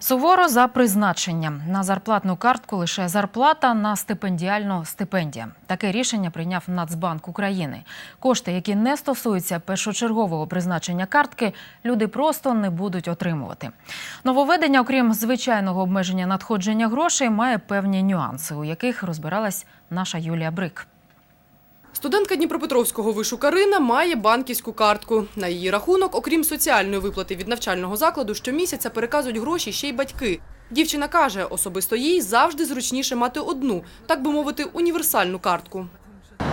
Суворо за призначенням на зарплатну картку лише зарплата на стипендіальну стипендія. Таке рішення прийняв Нацбанк України. Кошти, які не стосуються першочергового призначення картки, люди просто не будуть отримувати. Нововведення, окрім звичайного обмеження надходження грошей, має певні нюанси, у яких розбиралась наша Юлія Брик. Студентка Дніпропетровського вишу Карина має банківську картку. На її рахунок, окрім соціальної виплати від навчального закладу, щомісяця переказують гроші ще й батьки. Дівчина каже, особисто їй завжди зручніше мати одну, так би мовити, універсальну картку.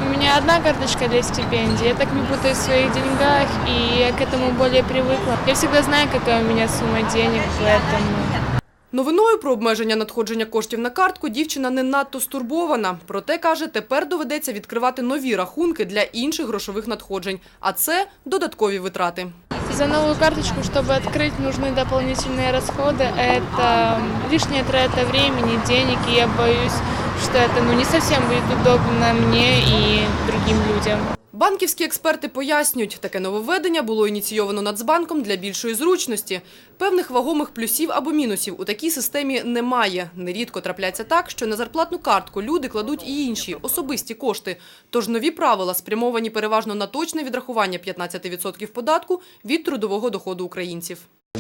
У меня одна карточка для стипендий. Я так не путаю в своих деньгах, и я к этому более привыкла. Я всегда знаю, какая у меня сумма денег, поэтому... Новиною про обмеження надходження коштів на картку дівчина не надто стурбована. Проте, каже, тепер доведеться відкривати нові рахунки для інших грошових надходжень. А це додаткові витрати. За новую карточку, чтобы открыть, нужны дополнительные расходы. Это лишняя трата времени, денег, и я боюсь, что это ну, не совсем будет удобно мне и другим людям. Банківські експерти пояснюють, таке нововведення було ініційовано Нацбанком для більшої зручності. Певних вагомих плюсів або мінусів у такій системі немає. Нерідко трапляється так, що на зарплатну картку люди кладуть і інші особисті кошти. Тож нові правила спрямовані переважно на точне відрахування 15% податку від трудового доходу українців.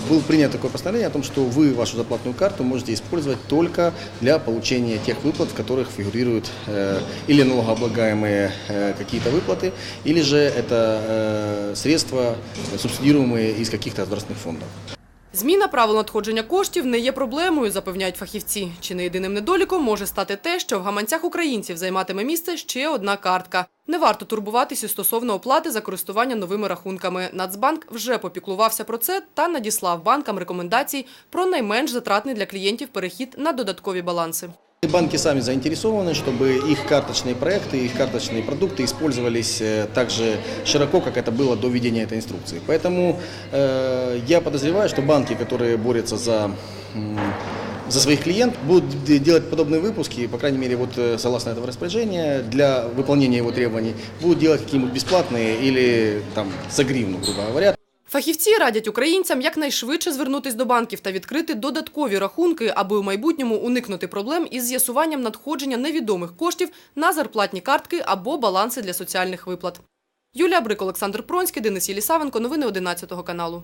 Было принято такое постановление о том, что вы вашу зарплатную карту можете использовать только для получения тех выплат, в которых фигурируют э, или налогооблагаемые э, какие-то выплаты, или же это э, средства, субсидируемые из каких-то государственных фондов. Зміна правил надходження коштів не є проблемою, запевняють фахівці. Чи не єдиним недоліком може стати те, що в гаманцях українців займатиме місце ще одна картка. Не варто турбуватися стосовно оплати за користування новими рахунками. Нацбанк вже попіклувався про це та надіслав банкам рекомендацій про найменш затратний для клієнтів перехід на додаткові баланси. Банки сами заинтересованы, чтобы их карточные проекты, их карточные продукты использовались э, так же широко, как это было до введения этой инструкции. Поэтому э, я подозреваю, что банки, которые борются за, м, за своих клиентов, будут делать подобные выпуски, по крайней мере, вот э, согласно этого распоряжения, для выполнения его требований, будут делать какие-нибудь бесплатные или там за гривну, грубо говоря. Фахівці радять українцям якнайшвидше звернутись до банків та відкрити додаткові рахунки, аби у майбутньому уникнути проблем із з'ясуванням надходження невідомих коштів на зарплатні картки або баланси для соціальних виплат. Юлія Брик, Олександр Пронський, Денис Єлісавенко. Новини 11 каналу.